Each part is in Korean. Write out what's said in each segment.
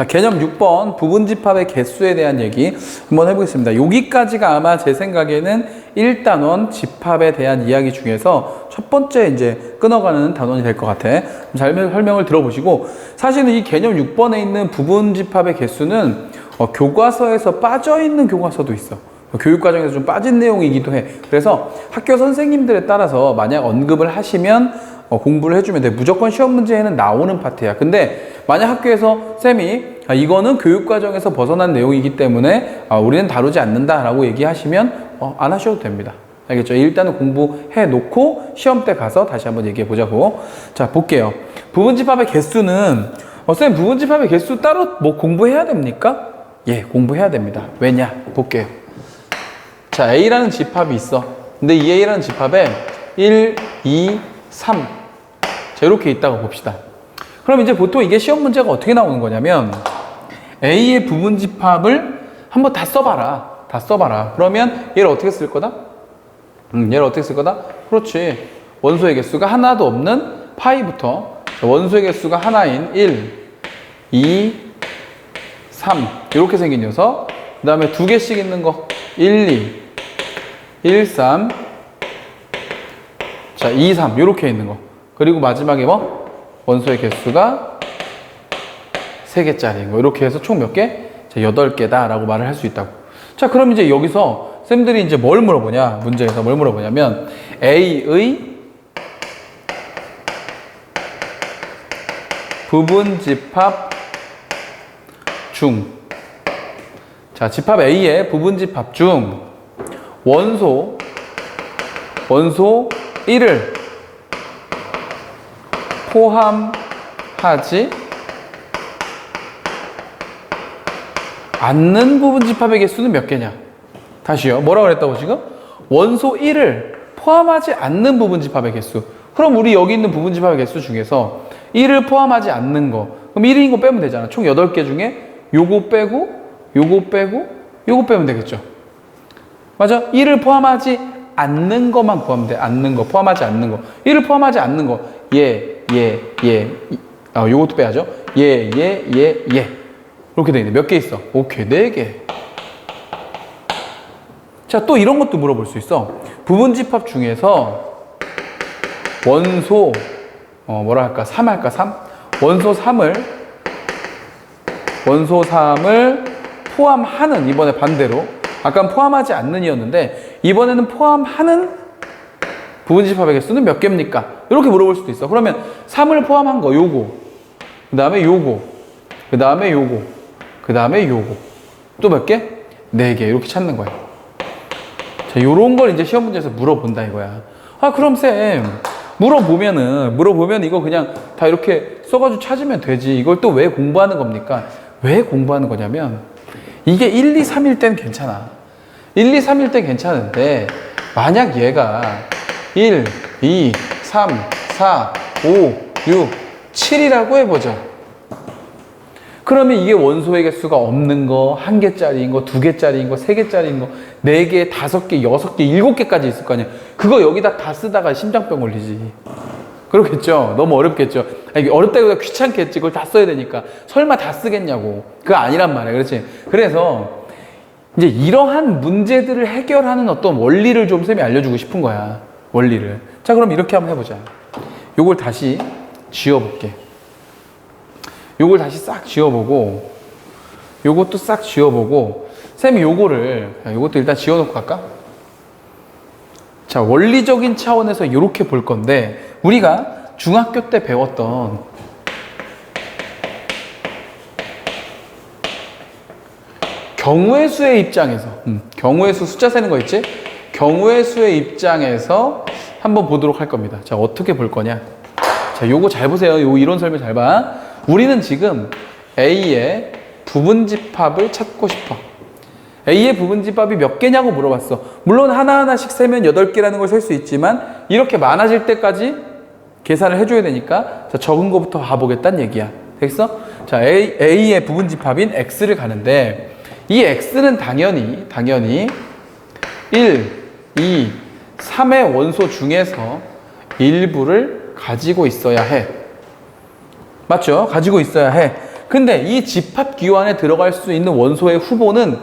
자, 개념 6번 부분 집합의 개수에 대한 얘기 한번 해보겠습니다. 여기까지가 아마 제 생각에는 1단원 집합에 대한 이야기 중에서 첫 번째 이제 끊어가는 단원이 될 것 같아. 잘 설명을 들어보시고 사실은 이 개념 6번에 있는 부분 집합의 개수는 어, 교과서에서 빠져 있는 교과서도 있어. 교육과정에서 좀 빠진 내용이기도 해. 그래서 학교 선생님들에 따라서 만약 언급을 하시면 어, 공부를 해주면 돼. 무조건 시험 문제에는 나오는 파트야. 근데 만약 학교에서 쌤이 아, 이거는 교육과정에서 벗어난 내용이기 때문에 아, 우리는 다루지 않는다라고 얘기하시면 어, 안 하셔도 됩니다. 알겠죠? 일단은 공부해 놓고 시험 때 가서 다시 한번 얘기해 보자고. 자, 볼게요. 부분집합의 개수는 어, 쌤 부분집합의 개수 따로 뭐 공부해야 됩니까? 예, 공부해야 됩니다. 왜냐? 볼게요. 자, A라는 집합이 있어. 근데 이 A라는 집합에 1, 2, 3. 자, 이렇게 있다고 봅시다. 그럼 이제 보통 이게 시험 문제가 어떻게 나오는 거냐면 A의 부분 집합을 한번 다 써봐라. 다 써봐라. 그러면 얘를 어떻게 쓸 거다? 음, 얘를 어떻게 쓸 거다? 그렇지. 원소의 개수가 하나도 없는 파이부터 자, 원소의 개수가 하나인 1, 2, 3 이렇게 생긴 녀석 그 다음에 두 개씩 있는 거 1, 2, 1, 3 자, 2, 3 이렇게 있는 거 그리고 마지막에 뭐? 원소의 개수가 3개짜리인 거 이렇게 해서 총 몇 개? 자, 8개다 라고 말을 할 수 있다고 자 그럼 이제 여기서 쌤들이 이제 뭘 물어보냐 문제에서 뭘 물어보냐면 A의 부분 집합 중. 자, 집합 A의 부분 집합 중 원소 원소 1을 포함하지 않는 부분 집합의 개수는 몇 개냐? 다시요. 뭐라고 그랬다고 지금? 원소 1을 포함하지 않는 부분 집합의 개수. 그럼 우리 여기 있는 부분 집합의 개수 중에서 1을 포함하지 않는 거. 그럼 1인 거 빼면 되잖아. 총 8개 중에 요거 빼고, 요거 빼고, 요거 빼면 되겠죠. 맞아? 1을 포함하지 않는 것만 구하면 돼. 않는 거. 포함하지 않는 거. 1을 포함하지 않는 거. 예, 예, 예. 이- 아, 요것도 빼야죠. 예, 예, 예, 예. 이렇게 돼 있네. 몇 개 있어? 오케이. 4개. 자, 또 이런 것도 물어볼 수 있어. 부분 집합 중에서 원소, 어, 뭐라 할까? 3 할까? 3? 원소 3을, 원소 3을 포함하는, 이번에 반대로. 아까 포함하지 않는 이었는데, 이번에는 포함하는 부분 집합의 개수는 몇 개입니까? 이렇게 물어볼 수도 있어. 그러면 3을 포함한 거, 요거. 그 다음에 요거. 그 다음에 요거. 그 다음에 요거. 또 몇 개? 네 개. 이렇게 찾는 거야. 자, 요런 걸 이제 시험 문제에서 물어본다 이거야. 아, 그럼 쌤, 물어보면은, 물어보면 이거 그냥 다 이렇게 써가지고 찾으면 되지. 이걸 또 왜 공부하는 겁니까? 왜 공부하는 거냐면, 이게 1, 2, 3일 땐 괜찮아. 1, 2, 3일 땐 괜찮은데, 만약 얘가 1, 2, 3, 4, 5, 6, 7이라고 해보자. 그러면 이게 원소의 개수가 없는 거, 한 개짜리인 거, 두 개짜리인 거, 세 개짜리인 거, 네 개, 다섯 개, 여섯 개, 일곱 개까지 있을 거 아니야. 그거 여기다 다 쓰다가 심장병 걸리지. 그렇겠죠? 너무 어렵겠죠? 아니, 어렵다기보다 귀찮겠지. 그걸 다 써야 되니까. 설마 다 쓰겠냐고. 그거 아니란 말이야. 그렇지? 그래서 이제 이러한 문제들을 해결하는 어떤 원리를 좀 쌤이 알려주고 싶은 거야. 원리를. 자, 그럼 이렇게 한번 해보자. 요걸 다시 지워볼게. 요걸 다시 싹 지워보고 요것도 싹 지워보고 쌤이 요거를 야, 요것도 일단 지워놓고 갈까? 자 원리적인 차원에서 이렇게 볼 건데 우리가 중학교 때 배웠던 경우의 수의 입장에서 음, 경우의 수 숫자 세는 거 있지? 경우의 수의 입장에서 한번 보도록 할 겁니다. 자 어떻게 볼 거냐? 자 요거 잘 보세요. 요 이론 설명 잘 봐. 우리는 지금 A의 부분 집합을 찾고 싶어. A의 부분 집합이 몇 개냐고 물어봤어. 물론 하나하나씩 세면 8개라는 걸 셀 수 있지만 이렇게 많아질 때까지 계산을 해줘야 되니까 자, 적은 거부터 가보겠다는 얘기야. 됐어? 자, A, A의 부분 집합인 X를 가는데 이 X는 당연히, 당연히 1, 2, 3의 원소 중에서 일부를 가지고 있어야 해. 맞죠? 가지고 있어야 해. 근데 이 집합 기호 안에 들어갈 수 있는 원소의 후보는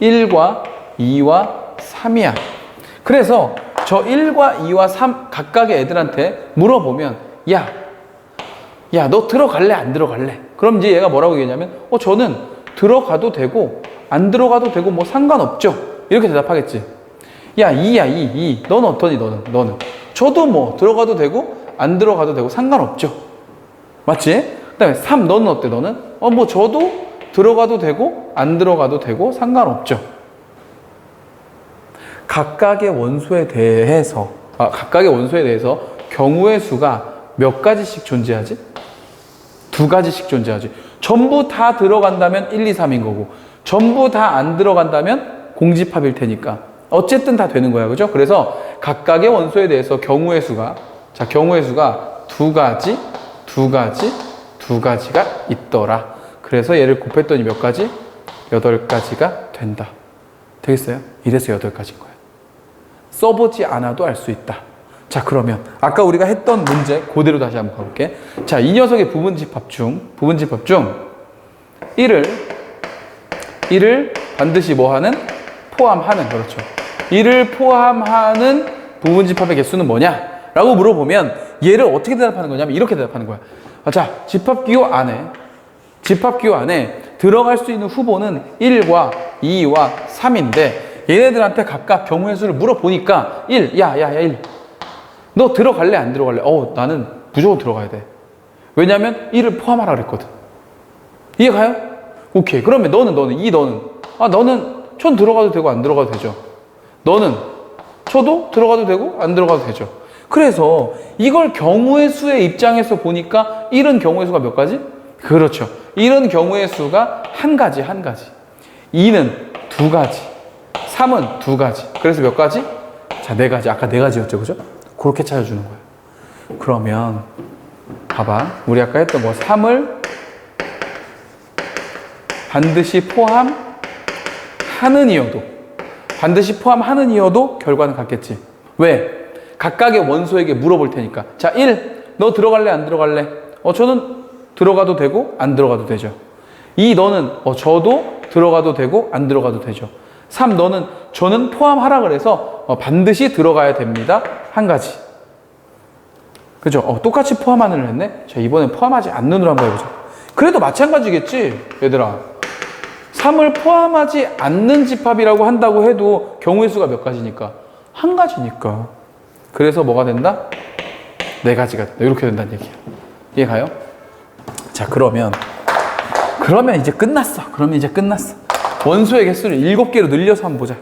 1과 2와 3이야. 그래서 저 1과 2와 3 각각의 애들한테 물어보면 야, 야, 너 들어갈래? 안 들어갈래? 그럼 이제 얘가 뭐라고 얘기하냐면 어, 저는 들어가도 되고 안 들어가도 되고 뭐 상관없죠. 이렇게 대답하겠지. 야, 2야, 2, 2. 너는 어떠니, 너는? 너는? 저도 뭐 들어가도 되고 안 들어가도 되고 상관없죠. 맞지? 그 다음에 3, 너는 어때, 너는? 어, 뭐 저도 들어가도 되고 안 들어가도 되고 상관없죠. 각각의 원소에 대해서, 아, 각각의 원소에 대해서 경우의 수가 몇 가지씩 존재하지? 두 가지씩 존재하지. 전부 다 들어간다면 1, 2, 3인 거고, 전부 다 안 들어간다면 공집합일 테니까. 어쨌든 다 되는 거야. 그죠? 그래서 각각의 원소에 대해서 경우의 수가, 자, 경우의 수가 두 가지, 두 가지, 두 가지가 있더라. 그래서 얘를 곱했더니 몇 가지? 여덟 가지가 된다. 되겠어요? 이래서 여덟 가지인 거야. 써보지 않아도 알 수 있다. 자, 그러면 아까 우리가 했던 문제 그대로 다시 한번 가볼게. 자, 이 녀석의 부분 집합 중, 부분 집합 중 1을 1을 반드시 뭐 하는? 포함하는 그렇죠. 1을 포함하는 부분 집합의 개수는 뭐냐? 라고 물어보면 얘를 어떻게 대답하는 거냐면 이렇게 대답하는 거야. 아, 자, 집합 기호 안에 집합 기호 안에 들어갈 수 있는 후보는 1과 2와 3인데 얘네들한테 각각 경우의 수를 물어보니까 1, 야, 야, 야, 1. 너 들어갈래? 안 들어갈래? 어, 나는 무조건 들어가야 돼. 왜냐면 1을 포함하라 그랬거든. 이해 가요? 오케이. 그러면 너는, 너는, 이 너는. 아, 너는 전 들어가도 되고 안 들어가도 되죠. 너는 저도 들어가도 되고 안 들어가도 되죠. 그래서 이걸 경우의 수의 입장에서 보니까 1은 경우의 수가 몇 가지? 그렇죠. 1은 경우의 수가 한 가지, 한 가지. 2는 두 가지. 3은 두 가지. 그래서 몇 가지? 자, 네 가지. 아까 네 가지였죠. 그죠? 그렇게 찾아주는 거예요. 그러면, 봐봐. 우리 아까 했던 뭐 3을 반드시 포함하는 이어도, 반드시 포함하는 이어도 결과는 같겠지. 왜? 각각의 원소에게 물어볼 테니까. 자, 1. 너 들어갈래? 안 들어갈래? 어, 저는 들어가도 되고, 안 들어가도 되죠. 2. 너는, 어, 저도 들어가도 되고, 안 들어가도 되죠. 3. 너는, 저는 포함하라 그래서 어, 반드시 들어가야 됩니다. 한 가지. 그죠? 어, 똑같이 포함하는 했네? 자, 이번엔 포함하지 않는으로 한번 해보자. 그래도 마찬가지겠지, 얘들아. 3을 포함하지 않는 집합이라고 한다고 해도 경우의 수가 몇 가지니까? 한 가지니까. 그래서 뭐가 된다? 네 가지가 된다. 이렇게 된다는 얘기야. 이해 가요? 자, 그러면, 그러면 이제 끝났어. 그러면 이제 끝났어. 원소의 개수를 7개로 늘려서 한번 보자.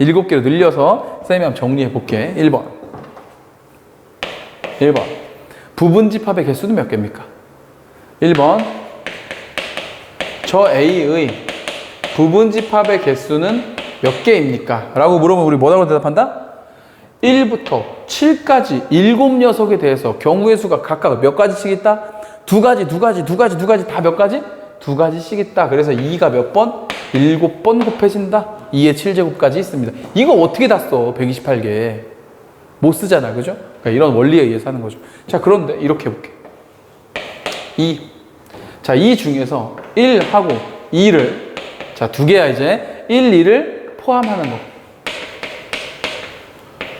7개로 늘려서 쌤이 한번 정리해 볼게. 1번. 1번. 부분 집합의 개수는 몇 개입니까? 1번. 저 A의 부분 집합의 개수는 몇 개입니까? 라고 물으면 우리 뭐라고 대답한다? 1부터 7까지 7 녀석에 대해서 경우의 수가 각각 몇 가지씩 있다? 두 가지, 두 가지, 두 가지, 두 가지, 다 몇 가지? 두 가지씩 있다. 그래서 2가 몇 번? 7번 곱해진다. 2의 7제곱까지 있습니다. 이거 어떻게 다 써? 128개. 못 쓰잖아. 그죠? 그러니까 이런 원리에 의해서 하는 거죠. 자, 그런데 이렇게 해볼게. 2. 자, 이 중에서 1하고 2를, 자, 두 개야, 이제. 1, 2를 포함하는 거.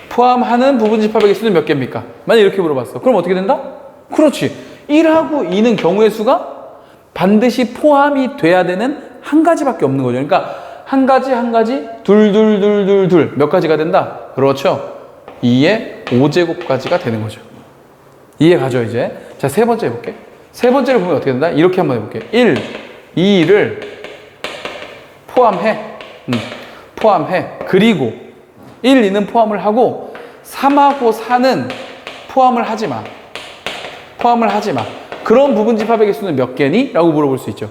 포함하는 부분 집합의 개수는 몇 개입니까? 만약 이렇게 물어봤어. 그럼 어떻게 된다? 그렇지. 1하고 2는 경우의 수가 반드시 포함이 돼야 되는 한 가지밖에 없는 거죠. 그러니까 한 가지 한 가지 둘 둘 둘 둘 둘 몇 가지가 된다? 그렇죠. 2의 5제곱까지가 되는 거죠. 이해 가죠 이제. 자, 세 번째 해볼게. 세 번째를 보면 어떻게 된다? 이렇게 한번 해볼게. 1, 2를 포함해. 음, 포함해. 그리고 1, 2는 포함을 하고 3하고 4는 포함을 하지 마. 포함을 하지 마. 그런 부분 집합의 개수는 몇 개니? 라고 물어볼 수 있죠.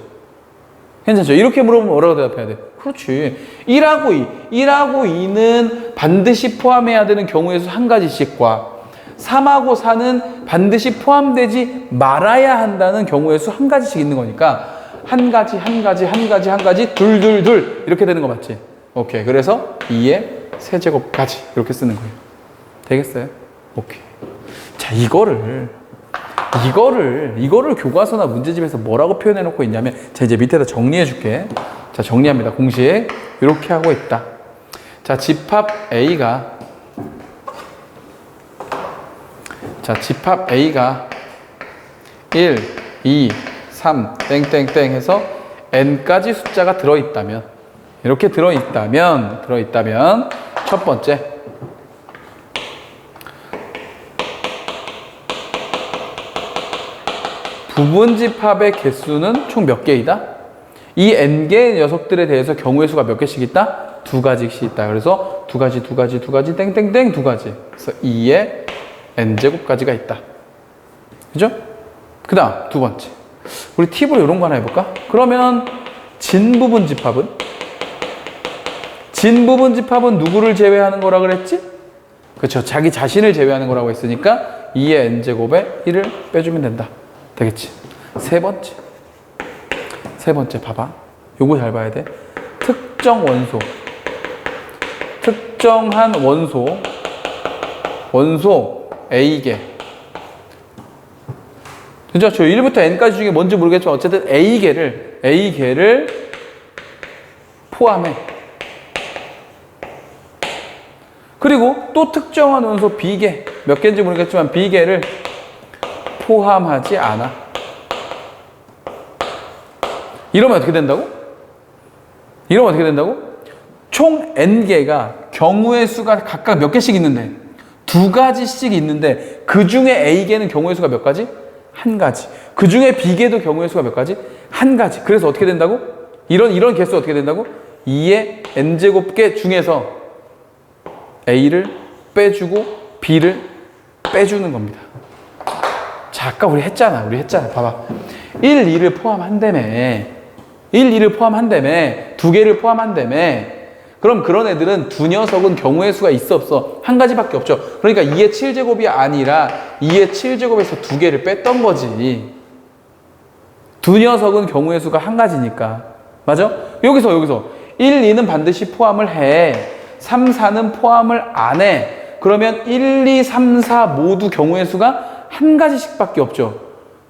괜찮죠? 이렇게 물어보면 뭐라고 대답해야 돼? 그렇지. 1하고 2. 1하고 2는 반드시 포함해야 되는 경우의 수한 가지씩과 3하고 4는 반드시 포함되지 말아야 한다는 경우의 수한 가지씩 있는 거니까 한 가지, 한 가지, 한 가지, 한 가지, 둘, 둘, 둘. 이렇게 되는 거 맞지? 오케이. 그래서 2의 세제곱까지 이렇게 쓰는 거예요. 되겠어요? 오케이. 자, 이거를 이거를 이거를 교과서나 문제집에서 뭐라고 표현해 놓고 있냐면 자 이제 밑에다 정리해 줄게. 자 정리합니다. 공식 이렇게 하고 있다. 자 집합 A가 자 집합 A가 1, 2, 3 땡땡땡 해서 n까지 숫자가 들어 있다면 이렇게 들어 있다면 들어 있다면 첫 번째 부분집합의 개수는 총 몇 개이다? 이 n개의 녀석들에 대해서 경우의 수가 몇 개씩 있다? 두 가지씩 있다. 그래서 두 가지, 두 가지, 두 가지, 땡땡땡 두 가지. 그래서 2의 n제곱까지가 있다. 그죠? 그 다음, 두 번째. 우리 팁으로 이런 거 하나 해볼까? 그러면 진 부분 집합은? 진 부분 집합은 누구를 제외하는 거라 그랬지? 그렇죠. 자기 자신을 제외하는 거라고 했으니까 2의 n제곱에 1을 빼주면 된다. 되겠지? 세 번째. 세 번째 봐봐. 요거 잘 봐야 돼. 특정 원소. 특정한 원소. 원소 A개. 그죠? 저 1부터 n까지 중에 뭔지 모르겠지만 어쨌든 A개를 A개를 포함해. 그리고 또 특정한 원소 B개 몇 개인지 모르겠지만 B개를 포함하지 않아. 이러면 어떻게 된다고? 이러면 어떻게 된다고? 총 n개가 경우의 수가 각각 몇 개씩 있는데 두 가지씩 있는데 그 중에 a개는 경우의 수가 몇 가지? 한 가지. 그 중에 b개도 경우의 수가 몇 가지? 한 가지. 그래서 어떻게 된다고? 이런 이런 개수 어떻게 된다고? 2의 n제곱개 중에서 a를 빼주고 b를 빼주는 겁니다. 자, 아까 우리 했잖아. 우리 했잖아. 봐봐. 1, 2를 포함한다며. 1, 2를 포함한다며. 두 개를 포함한다며. 그럼 그런 애들은 두 녀석은 경우의 수가 있어 없어? 한 가지밖에 없죠. 그러니까 2의 7제곱이 아니라 2의 7제곱에서 두 개를 뺐던 거지. 두 녀석은 경우의 수가 한 가지니까. 맞아? 여기서 여기서 1, 2는 반드시 포함을 해. 3, 4는 포함을 안 해. 그러면 1, 2, 3, 4 모두 경우의 수가 한 가지씩밖에 없죠.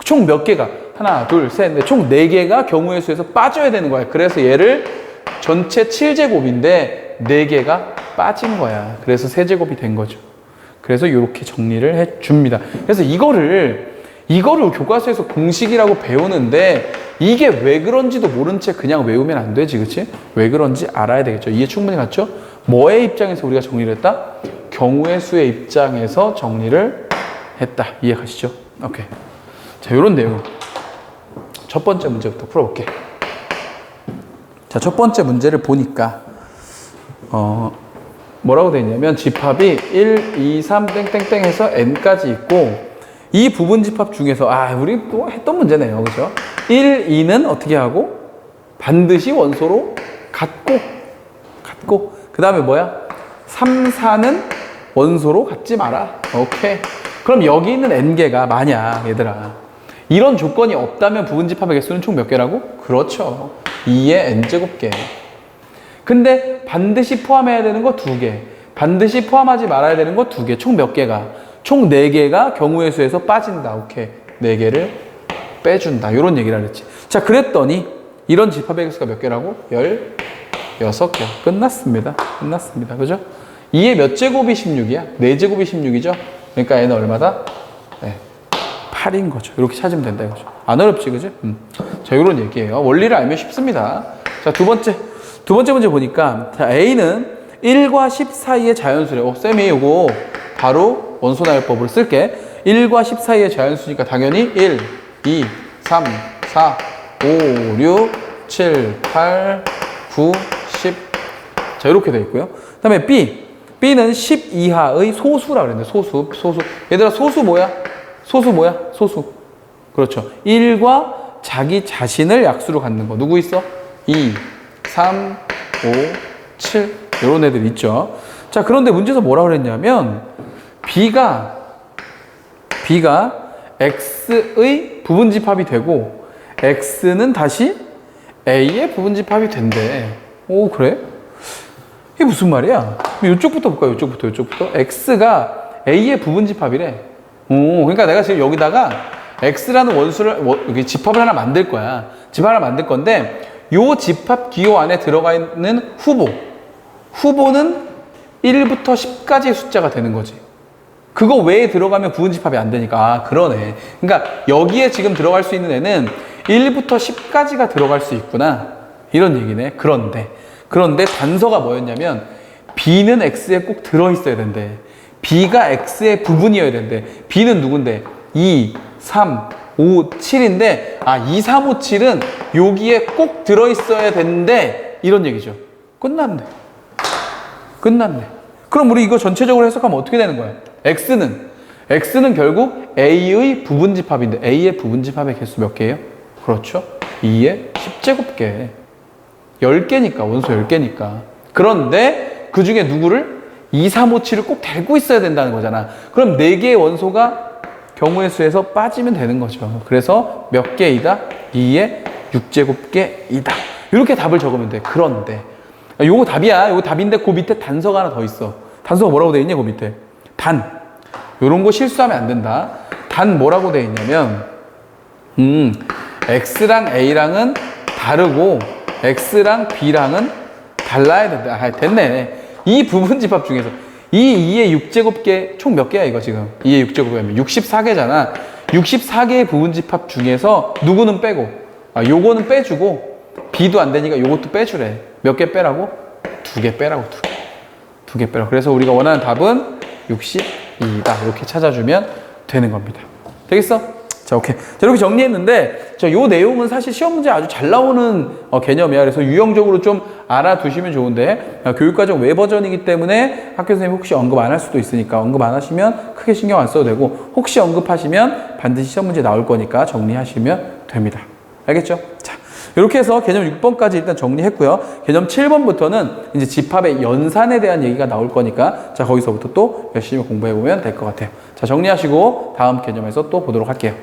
총 몇 개가? 하나, 둘, 셋, 넷. 총 네 개가 경우의 수에서 빠져야 되는 거야. 그래서 얘를 전체 7제곱인데 네 개가 빠진 거야. 그래서 세제곱이 된 거죠. 그래서 이렇게 정리를 해 줍니다. 그래서 이거를 이거를 교과서에서 공식이라고 배우는데 이게 왜 그런지도 모른 채 그냥 외우면 안 되지, 그치? 왜 그런지 알아야 되겠죠. 이해 충분히 갔죠? 뭐의 입장에서 우리가 정리를 했다? 경우의 수의 입장에서 정리를 했다. 이해 가시죠? 오케이. 자, 요런 내용. 첫 번째 문제부터 풀어볼게. 자, 첫 번째 문제를 보니까, 어, 뭐라고 되어 있냐면, 집합이 1, 2, 3, 땡땡땡 해서 n까지 있고, 이 부분 집합 중에서, 아, 우리 또 했던 문제네요. 그죠? 1, 2는 어떻게 하고, 반드시 원소로 같고, 같고, 그 다음에 뭐야? 3, 4는 원소로 갖지 마라. 오케이. 그럼 여기 있는 n개가 만약 얘들아 이런 조건이 없다면 부분 집합의 개수는 총 몇 개라고? 그렇죠. 2의 n제곱개. 근데 반드시 포함해야 되는 거 두 개. 반드시 포함하지 말아야 되는 거 두 개. 총 몇 개가? 총 네 개가 경우의 수에서 빠진다. 오케이. 네 개를 빼준다. 이런 얘기를 하랬지. 자, 그랬더니 이런 집합의 개수가 몇 개라고? 16개. 끝났습니다. 끝났습니다. 그죠? 2의 몇 제곱이 16이야? 4제곱이 16이죠? 그러니까 얘는 얼마다? 네. 8인 거죠. 이렇게 찾으면 된다 이거죠. 안 어렵지, 그죠? 음. 자, 이런 얘기예요. 원리를 알면 쉽습니다. 자, 두 번째. 두 번째 문제 보니까, 자, A는 1과 10 사이의 자연수래. 어, 쌤이 이거 바로 원소 나열법으로 쓸게. 1과 10 사이의 자연수니까 당연히 1, 2, 3, 4, 5, 6, 7, 8, 9, 10. 자, 이렇게 되어 있고요. 그 다음에 B. B는 10 이하의 소수라 그랬는데, 소수, 소수. 얘들아, 소수 뭐야? 소수 뭐야? 소수. 그렇죠. 1과 자기 자신을 약수로 갖는 거. 누구 있어? 2, 3, 5, 7. 이런 애들 있죠. 자, 그런데 문제에서 뭐라 그랬냐면, B가, B가 X의 부분집합이 되고, X는 다시 A의 부분집합이 된대. 오, 그래? 이게 무슨 말이야? 이쪽부터 볼까요? 이쪽부터, 이쪽부터. X가 A의 부분집합이래. 오, 그러니까 내가 지금 여기다가 x라는 원수를 워- 여기 집합을 하나 만들 거야. 집합 하나 만들 건데 요 집합 기호 안에 들어가 있는 후보 후보는 1부터 10까지의 숫자가 되는 거지. 그거 외에 들어가면 부분 집합이 안 되니까 아 그러네. 그러니까 여기에 지금 들어갈 수 있는 애는 1부터 10까지가 들어갈 수 있구나. 이런 얘기네. 그런데 그런데 단서가 뭐였냐면 b는 x에 꼭 들어 있어야 된대. B가 x의 부분이어야 된대. b는 누군데? 2, 3, 5, 7인데 아 2, 3, 5, 7은 여기에 꼭 들어 있어야 되는데 이런 얘기죠. 끝났네. 끝났네. 그럼 우리 이거 전체적으로 해석하면 어떻게 되는 거야? x는 x는 결국 a의 부분집합인데 a의 부분집합의 개수 몇 개예요? 그렇죠. 2의 10제곱개. 10개니까 원소 10개니까. 그런데 그 중에 누구를 2, 3, 5, 7을 꼭 데리고 있어야 된다는 거잖아. 그럼 4개의 원소가 경우의 수에서 빠지면 되는 거죠. 그래서 몇 개이다? 2의 6제곱개이다. 이렇게 답을 적으면 돼. 그런데 아, 요거 답이야. 요거 답인데 그 밑에 단서가 하나 더 있어. 단서가 뭐라고 돼 있냐? 그 밑에. 단. 요런 거 실수하면 안 된다. 단 뭐라고 돼 있냐면 음, X랑 A랑은 다르고 X랑 B랑은 달라야 된다. 아, 됐네. 이 부분 집합 중에서 이 2의 6제곱개 총몇 개야 이거 지금? 2의 6제곱이면 64개잖아. 64개의 부분 집합 중에서 누구는 빼고 아, 요거는 빼주고 B도 안 되니까 요것도 빼주래. 몇 개 빼라고? 두 개 빼라고 두 개. 두 개 빼라. 그래서 우리가 원하는 답은 62다. 이렇게 찾아주면 되는 겁니다. 되겠어? 자, 오케이. 자, 이렇게 정리했는데, 자, 요 내용은 사실 시험 문제 아주 잘 나오는 어, 개념이야. 그래서 유형적으로 좀 알아두시면 좋은데, 어, 교육과정 외 버전이기 때문에 학교 선생님이 혹시 언급 안 할 수도 있으니까 언급 안 하시면 크게 신경 안 써도 되고, 혹시 언급하시면 반드시 시험 문제 나올 거니까 정리하시면 됩니다. 알겠죠? 자, 이렇게 해서 개념 6번까지 일단 정리했고요. 개념 7번부터는 이제 집합의 연산에 대한 얘기가 나올 거니까 자, 거기서부터 또 열심히 공부해 보면 될 것 같아요. 자, 정리하시고 다음 개념에서 또 보도록 할게요.